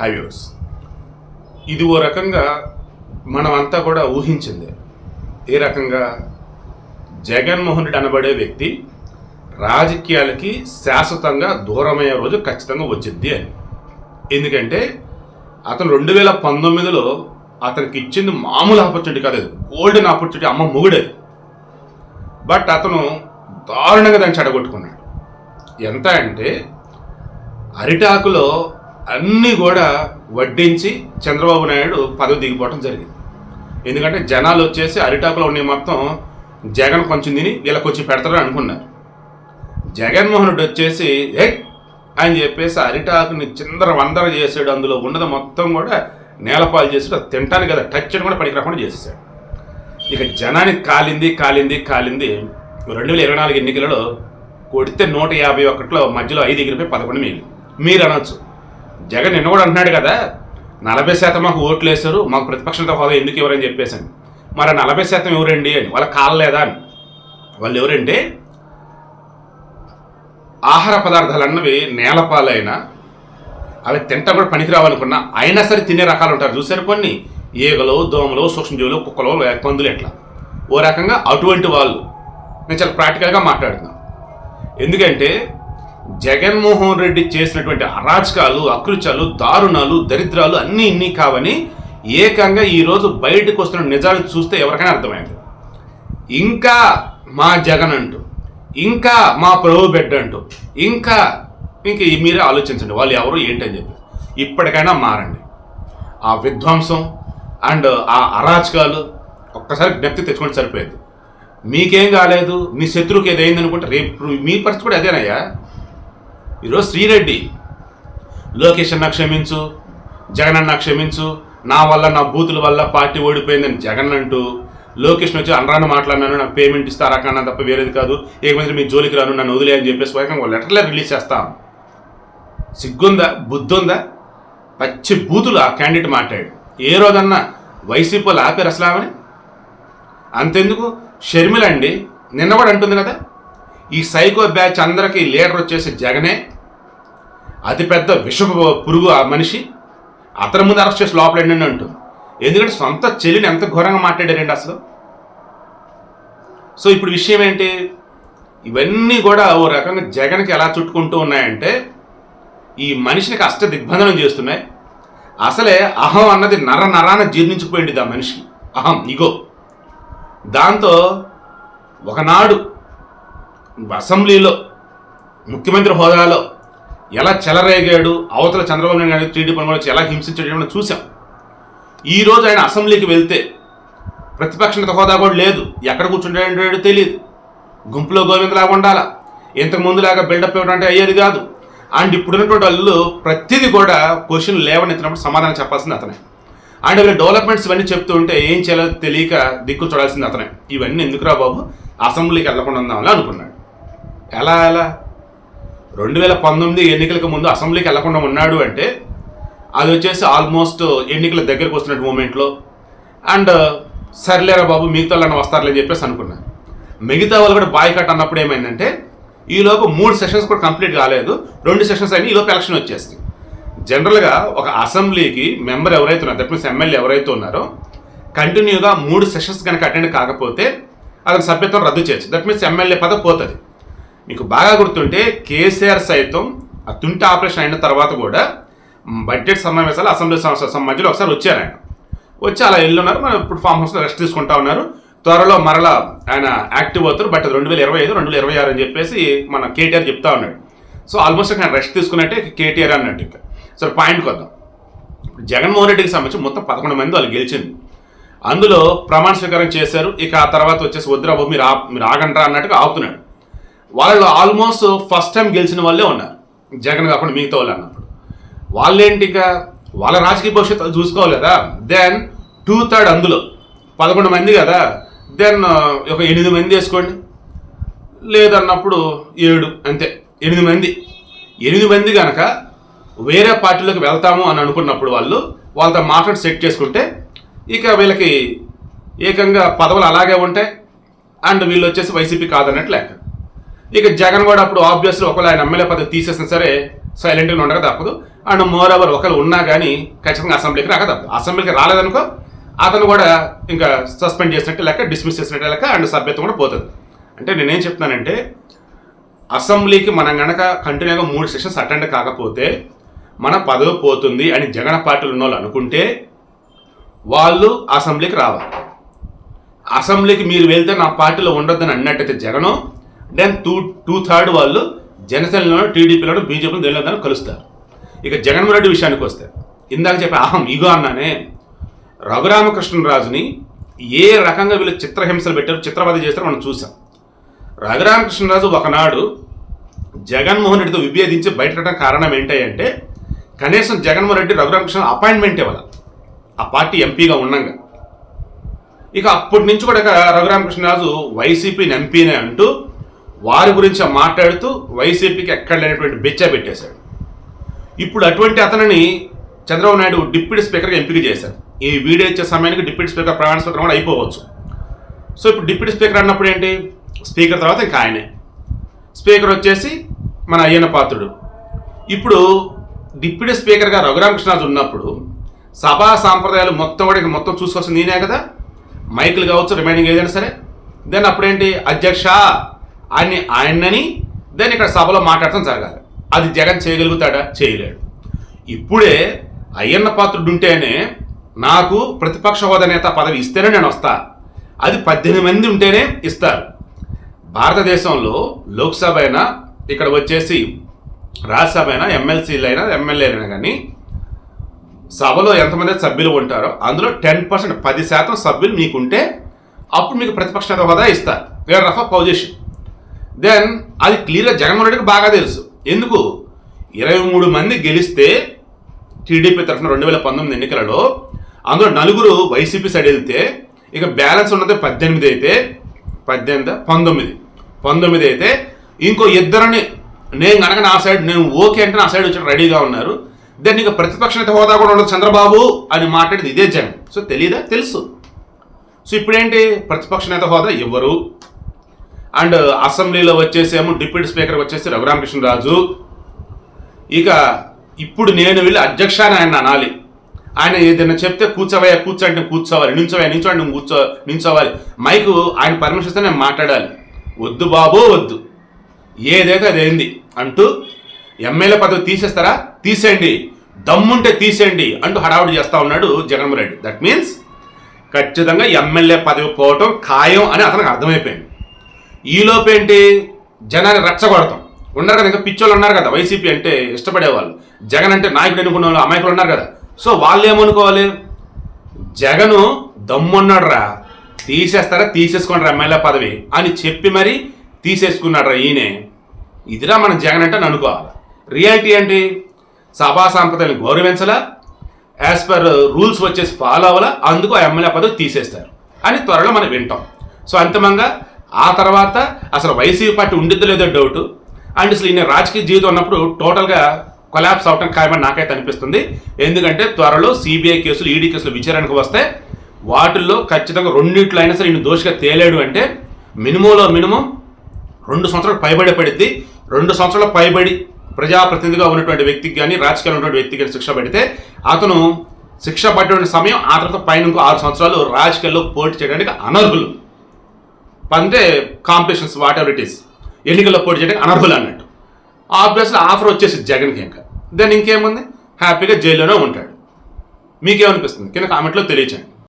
హైవ్యూర్స్ ఇది ఓ రకంగా మనమంతా కూడా ఊహించింది. ఏ రకంగా? జగన్మోహన్ రెడ్డి అనబడే వ్యక్తి రాజకీయాలకి శాశ్వతంగా దూరమయ్యే రోజు ఖచ్చితంగా వచ్చింది అని. ఎందుకంటే అతను రెండు వేల పంతొమ్మిదిలో అతనికి ఇచ్చింది మామూలు ఆపర్చునిటీ కాదు గోల్డెన్ ఆపర్చునిటీ అమ్మ మొగుడేది. బట్ అతను దారుణంగా దాన్ని చెడగొట్టుకున్నాడు. ఎంత అంటే అరిటాకులో అన్నీ కూడా వడ్డించి చంద్రబాబు నాయుడు పదవి దిగిపోవడం జరిగింది. ఎందుకంటే జనాలు వచ్చేసి అరిటాకులో ఉండే మొత్తం జగన్ కొంచెం తిని వీళ్ళకి వచ్చి పెడతారని అనుకున్నారు. జగన్మోహన్ రెడ్డి వచ్చేసి ఏ! అని చెప్పేసి అరిటాకుని చిందర వందర చేసాడు. అందులో ఉన్నది మొత్తం కూడా నేలపాలు చేసాడు తింటానికి కదా టచ్ అని కూడా పనికి రాకుండా చేసేసాడు. ఇక జనానికి కాలింది కాలింది కాలింది రెండు వేల ఇరవై నాలుగు ఎన్నికలలో కొడితే నూట యాభై ఒకటిలో మధ్యలో ఐదు ఎగిరిపోయి పదకొండు మిగిలి మీరు అనొచ్చు. జగన్ నిన్న కూడా అంటున్నాడు కదా నలభై శాతం మాకు ఓట్లు వేశారు మాకు ప్రతిపక్షంతో హోదా ఎందుకు ఎవరని చెప్పేసాను మరి నలభై శాతం ఎవరండి అని వాళ్ళ కాలలేదా అని. వాళ్ళు ఎవరంటే ఆహార పదార్థాలు అన్నవి నేలపాలైనా అవి తింటా కూడా పనికిరావాలనుకున్నా అయినా సరే తినే రకాలు ఉంటారు. చూసారు కొన్ని? ఈగలు దోమలు సూక్ష్మజీవులు కుక్కలు పందులు ఎట్లా. ఓ రకంగా అటువంటి వాళ్ళు. నేను చాలా ప్రాక్టికల్గా మాట్లాడుతున్నాను. ఎందుకంటే జగన్మోహన్ రెడ్డి చేసినటువంటి అరాచకాలు అకృత్యాలు దారుణాలు దరిద్రాలు అన్నీ ఇన్ని కావని ఏకంగా ఈరోజు బయటకు వస్తున్న నిజాలు చూస్తే ఎవరికైనా అర్థమైంది. ఇంకా మా జగన్ అంటూ ఇంకా మా ప్రభు బిడ్డ అంటూ ఇంకా ఇంక ఈ మీరే ఆలోచించండి వాళ్ళు ఎవరు ఏంటని చెప్పి. ఇప్పటికైనా మారండి. ఆ విధ్వంసం అండ్ ఆ అరాచకాలు ఒక్కసారి జ్ఞప్తి తెచ్చుకుంటే సరిపోయేది. మీకేం కాలేదు మీ శత్రువుకి ఏదైంది అనుకుంటే రేపు మీ పరిస్థితి కూడా అదేనయ్యా. ఈరోజు శ్రీరెడ్డి. లోకేష్ అన్న క్షమించు జగన్ అన్న క్షమించు నా వల్ల నా బూతుల వల్ల పార్టీ ఓడిపోయిందని జగన్ అంటూ లోకేష్ని వచ్చి అనరాను మాట్లాడినాను నాకు పేమెంట్ ఇస్తారా కన్నా తప్ప వేరేది కాదు. ఏకమంది మీ జోలికి రాను నన్ను వదిలే అని చెప్పేసి వేగంగా లెటర్లే రిలీజ్ చేస్తాం. సిగ్గుందా? బుద్ధుందా? పచ్చి బూతులు ఆ క్యాండిడేట్ మాట్లాడు ఏ రోజన్నా వైసీపీలు ఆపేరు అసలు ఆమెని? అంతెందుకు? షర్మిల అండి నిన్న కూడా అంటుంది కదా? ఈ సైకో బ్యాచ్ అందరికీ లీడర్ వచ్చేసి జగనే. అతిపెద్ద విష పురుగు ఆ మనిషి. అతని ముందు అరెస్ట్ చేసి లోపలండి అని అంటుంది ఎందుకంటే సొంత చెల్లిని ఎంత ఘోరంగా మాట్లాడారండి అసలు. సో ఇప్పుడు విషయం ఏంటి? ఇవన్నీ కూడా ఓ రకంగా జగన్కి ఎలా చుట్టుకుంటూ ఉన్నాయంటే ఈ మనిషిని అష్ట దిగ్బంధనం చేస్తున్నాయి. అసలే అహం అన్నది నర నరాన జీర్ణించిపోయింది ఆ మనిషి. అహం ఇగో. దాంతో ఒకనాడు అసెంబ్లీలో ముఖ్యమంత్రి హోదాలో ఎలా చెలరేగాడు అవతల చంద్రబాబు నాయుడు గారు టీడీ పనులు ఎలా హింసించాడు మనం చూసాం ఈ రోజు ఆయన అసెంబ్లీకి వెళ్తే ప్రతిపక్ష హోదా కూడా లేదు. ఎక్కడ కూర్చుంటాడో తెలియదు. గుంపులో గోవిందలాగా ఉండాలా? ఇంతకు ముందులాగా బిల్డప్ ఇవ్వడం అయ్యేది కాదు. అండ్ ఇప్పుడున్నటువంటి వాళ్ళు ప్రతిదీ కూడా క్వశ్చన్ లేవనెత్తినప్పుడు సమాధానం చెప్పాల్సింది అతనే. అండ్ వీళ్ళు డెవలప్మెంట్స్ ఇవన్నీ చెప్తూ ఉంటే ఏం చేయాలో తెలియక దిక్కు చూడాల్సింది అతనే. ఇవన్నీ ఎందుకురా బాబు? అసెంబ్లీకి వెళ్ళకుండా ఉందామని అనుకున్నాడు. ఎలా ఎలా? రెండు వేల పంతొమ్మిది ఎన్నికలకు ముందు అసెంబ్లీకి వెళ్ళకుండా ఉన్నాడు అంటే అది వచ్చేసి ఆల్మోస్ట్ ఎన్నికల దగ్గరకు వస్తున్న మూమెంట్లో. అండ్ సర్లేరా బాబు మిగతా వాళ్ళని వస్తారులే అని చెప్పేసి అనుకున్నాను మిగతా వాళ్ళు కూడా బాయ్కట్ అన్నప్పుడు ఏమైందంటే ఈలోపు మూడు సెషన్స్ కూడా కంప్లీట్ కాలేదు. రెండు సెషన్స్ అయినా ఈలోపు ఎలక్షన్ వచ్చేసింది. జనరల్గా ఒక అసెంబ్లీకి మెంబర్ ఎవరైతే ఉన్నారో దట్ మీన్స్ ఎమ్మెల్యే ఎవరైతే ఉన్నారో కంటిన్యూగా మూడు సెషన్స్ కనుక అటెండ్ కాకపోతే అతని సభ్యత్వం రద్దు చేయొచ్చు. దట్ మీన్స్ ఎమ్మెల్యే పదవి పోతుంది. మీకు బాగా గుర్తుంటే కేసీఆర్ సైతం ఆ తుంటి ఆపరేషన్ అయిన తర్వాత కూడా బడ్జెట్ సమావేశాలు అసెంబ్లీ సమావేశాల మధ్యలో ఒకసారి వచ్చారు ఆయన. వచ్చి అలా వెళ్ళున్నారు. మనం ఇప్పుడు ఫామ్ హౌస్లో రెస్ట్ తీసుకుంటా ఉన్నారు. త్వరలో మరలా ఆయన యాక్టివ్ అవుతారు. బట్ రెండు వేల ఇరవై ఐదు రెండు వేల ఇరవై ఆరు అని చెప్పేసి మన కేటీఆర్ చెప్తా ఉన్నాడు. సో ఆల్మోస్ట్ ఆయన రెస్ట్ తీసుకున్నట్టే కేటీఆర్ అన్నట్టు ఇంకా. సరే పాయింట్కి వద్దాం. జగన్మోహన్ రెడ్డికి సంబంధించి మొత్తం పదకొండు మంది వాళ్ళు గెలిచింది. అందులో ప్రమాణ స్వీకారం చేశారు. ఇక ఆ తర్వాత వచ్చేసి వద్దురా మీరు మీరు ఆగండ్రా అన్నట్టుగా ఆపుతున్నాడు. వాళ్ళు ఆల్మోస్ట్ ఫస్ట్ టైం గెలిచిన వాళ్ళే ఉన్నారు. జగన్ కాకుండా మిగతా వాళ్ళు అన్నప్పుడు. వాళ్ళేంటి ఇక? వాళ్ళ రాజకీయ భవిష్యత్తు చూసుకోవాలి కదా? దెన్ టూ థర్డ్ అందులో. పదకొండు మంది కదా? దెన్ ఒక ఎనిమిది మంది వేసుకోండి. లేదన్నప్పుడు ఏడు అంతే. ఎనిమిది మంది. ఎనిమిది మంది కనుక వేరే పార్టీలోకి వెళ్తాము అని అనుకున్నప్పుడు వాళ్ళు వాళ్ళతో మాట్లాడి సెట్ చేసుకుంటే ఇక వీళ్ళకి ఏకంగా పదవులు అలాగే ఉంటాయి. అండ్ వీళ్ళు వచ్చేసి వైసీపీ కాదన్నట్టు లెక్క. ఇక జగన్ కూడా అప్పుడు ఆబ్వియస్లీ ఒకవేళ ఆయన ఎమ్మెల్యే పదవి తీసేసినా సరే సైలెంట్గా ఉండక తప్పదు. అండ్ మోర్ ఓవర్ ఒకరు ఉన్నా కానీ ఖచ్చితంగా అసెంబ్లీకి రాక తప్పదు. అసెంబ్లీకి రాలేదనుకో అతను కూడా ఇంకా సస్పెండ్ చేసినట్టు లెక్క డిస్మిస్ చేసినట్టు లెక్క అండ్ సభ్యత్వం కూడా పోతుంది. అంటే నేనేం చెప్తున్నానంటే అసెంబ్లీకి మనం గనక కంటిన్యూగా మూడు సెషన్స్ అటెండ్ కాకపోతే మన పదవి పోతుంది అని జగన్ పార్టీలు ఉన్న వాళ్ళు అనుకుంటే వాళ్ళు అసెంబ్లీకి రావాలి. అసెంబ్లీకి మీరు వెళ్తే నా పార్టీలో ఉండొద్దని అన్నట్టయితే Jagan then two two third వాళ్ళు జనసేనలోనూ టీడీపీలోనూ బీజేపీలో దేనిలోనూ కలుస్తారు. ఇక జగన్మోహన్ రెడ్డి విషయానికి వస్తే ఇందాక చెప్పి అహం ఇగో అన్నానే రఘురామకృష్ణరాజుని ఏ రకంగా వీళ్ళు చిత్రహింసలు పెట్టారు చిత్రవధ చేస్తారో మనం చూసాం. రఘురామకృష్ణరాజు ఒకనాడు జగన్మోహన్ రెడ్డితో విభేదించి బయటపడడం కారణం ఏంటంటే కనీసం జగన్మోహన్ రెడ్డి రఘురామకృష్ణ అపాయింట్మెంట్ ఇవ్వాలి. ఆ పార్టీ ఎంపీగా ఉండంగా. ఇక అప్పటి నుంచి కూడా రఘురామకృష్ణరాజు వైసీపీని ఎంపీనే అంటూ వారి గురించి మాట్లాడుతూ వైసీపీకి ఎక్కడ లేనటువంటి బెచ్చ పెట్టేశాడు. ఇప్పుడు అటువంటి అతనిని చంద్రబాబు నాయుడు డిప్యూటీ స్పీకర్గా ఎంపిక చేశారు. ఈ వీడియో ఇచ్చే సమయానికి డిప్యూటీ స్పీకర్ ప్రమాణ స్వీకారం కూడా అయిపోవచ్చు. సో ఇప్పుడు డిప్యూటీ స్పీకర్ అన్నప్పుడు ఏంటి? స్పీకర్ తర్వాత ఇంకా ఆయనే. స్పీకర్ వచ్చేసి మన అయ్యన పాత్రుడు. ఇప్పుడు డిప్యూటీ స్పీకర్గా రఘురామకృష్ణరాజు ఉన్నప్పుడు సభా సాంప్రదాయాలు మొత్తం కూడా మొత్తం చూసుకోవాల్సింది నేనే కదా. మైకులు కావచ్చు రిమైనింగ్ ఏదైనా సరే. దెన్ అప్పుడేంటి? అధ్యక్ష ఆయన్ని ఆయనని దాన్ని ఇక్కడ సభలో మాట్లాడటం జరగాలి. అది జగన్ చేయగలుగుతాడా? చేయలేడు. ఇప్పుడే అయ్యన్న పాత్రుడు ఉంటేనే నాకు ప్రతిపక్ష హోదా నేత పదవి ఇస్తేనే నేను వస్తా. అది పద్దెనిమిది మంది ఉంటేనే ఇస్తారు. భారతదేశంలో లోక్సభ అయినా ఇక్కడ వచ్చేసి రాజ్యసభ అయినా ఎమ్మెల్సీలు అయినా ఎమ్మెల్యేలైనా కానీ సభలో ఎంతమంది సభ్యులు ఉంటారో అందులో టెన్ పర్సెంట్ పది శాతం సభ్యులు మీకుంటే అప్పుడు మీకు ప్రతిపక్ష హోదా ఇస్తారు. Where rough a position then అది క్లియర్గా జగన్మోహన్ రెడ్డికి బాగా తెలుసు. ఎందుకు? ఇరవై మూడు మంది గెలిస్తే టీడీపీ తరఫున రెండు వేల పంతొమ్మిది ఎన్నికలలో అందులో నలుగురు వైసీపీ సైడ్ వెళ్తే ఇక బ్యాలెన్స్ ఉన్నది పద్దెనిమిది అయితే పద్దెనిమిది పంతొమ్మిది. పంతొమ్మిది అయితే ఇంకో ఇద్దరిని నేను కనుక నా సైడ్ నేను ఓకే అంటే నా సైడ్ వచ్చి రెడీగా ఉన్నారు. దెన్ ఇక ప్రతిపక్ష నేత హోదా కూడా ఉండదు చంద్రబాబు అని మాట్లాడేది ఇదే జగన్. సో తెలియదా తెలుసు. సో ఇప్పుడేంటి? ప్రతిపక్ష నేత హోదా ఇవ్వరు అండ్ అసెంబ్లీలో వచ్చేసేమో డిప్యూటీ స్పీకర్ వచ్చేసి రఘురామకృష్ణరాజు. ఇక ఇప్పుడు నేను వెళ్ళి అధ్యక్ష ఆయన అనాలి. ఆయన ఏదైనా చెప్తే కూర్చోవయ్యా కూర్చోండి కూర్చోవాలి నించోవయ్యా నించోండి కూర్చో నించోవాలి. మైకు ఆయన పర్మిషన్ ఇస్తే నేను మాట్లాడాలి. వద్దు బాబు వద్దు. ఏదైతే అదేంది అంటూ ఎమ్మెల్యే పదవి తీసేస్తారా? తీసేయండి. దమ్ముంటే తీసేయండి అంటూ హడావుడి చేస్తూ ఉన్నాడు జగన్మోహన్ రెడ్డి. దట్ మీన్స్ ఖచ్చితంగా ఎమ్మెల్యే పదవి పోవటం ఖాయం అని అతనికి అర్థమైపోయింది. ఈలోపు ఏంటి? జనాన్ని రెచ్చగొడతాం ఉన్నారు కదా ఇంకా పిచ్చోళ్ళు ఉన్నారు కదా వైసీపీ అంటే ఇష్టపడేవాళ్ళు. జగన్ అంటే నాయకుడు అనుకున్న వాళ్ళు అమాయకులు ఉన్నారు కదా. సో వాళ్ళు ఏమనుకోవాలి జగను దమ్మున్నాడురా తీసేస్తారా తీసేసుకోండి ఎమ్మెల్యే పదవి అని చెప్పి మరి తీసేసుకున్నాడురా ఈయనే. ఇదిరా మనం జగన్ అంటే అనుకోవాలి. రియాలిటీ ఏంటి? సభా సాంప్రదాయాలను గౌరవించలా యాజ్ పర్ రూల్స్ వచ్చేసి ఫాలో అవ్వాలా అందుకు ఆ ఎమ్మెల్యే పదవి తీసేస్తారు. అని త్వరలో మనం వింటాం. సో అంతిమంగా ఆ తర్వాత అసలు వైసీపీ పార్టీ ఉండిద్దో లేదో డౌట్ అండ్ అసలు ఈయన రాజకీయ జీవితం ఉన్నప్పుడు టోటల్గా కొలాబ్స్ అవటం ఖాయమని నాకైతే అనిపిస్తుంది. ఎందుకంటే త్వరలో సిబిఐ కేసులు ఈడీ కేసులు విచారణకు వస్తే వాటిల్లో ఖచ్చితంగా రెండింటిలో అయినా సరే ఈయన దోషిగా తేలేడు అంటే మినిమంలో మినిమం రెండు సంవత్సరాలు పైబడి పడిద్ది. రెండు సంవత్సరాలు పైబడి ప్రజాప్రతినిధిగా ఉన్నటువంటి వ్యక్తికి కానీ రాజకీయాలు ఉన్నటువంటి వ్యక్తికి కానీ శిక్ష పడితే అతను శిక్ష పడ్డ సమయం ఆ తర్వాత పైన ఇంకో ఆరు సంవత్సరాలు రాజకీయాల్లో పోటీ చేయడానికి అనర్హులు. అంటే competitions whatever it is ఎన్నికల్లో పోటీ చేయడానికి అనర్హులు అన్నట్టు. ఆబ్వియస్లీ ఆఫర్ వచ్చేసి జగన్కి ఇంకా. దెన్ ఇంకేముంది? హ్యాపీగా జైల్లోనే ఉంటాడు. మీకేమనిపిస్తుంది? కింద కామెంట్లో తెలియచేయండి.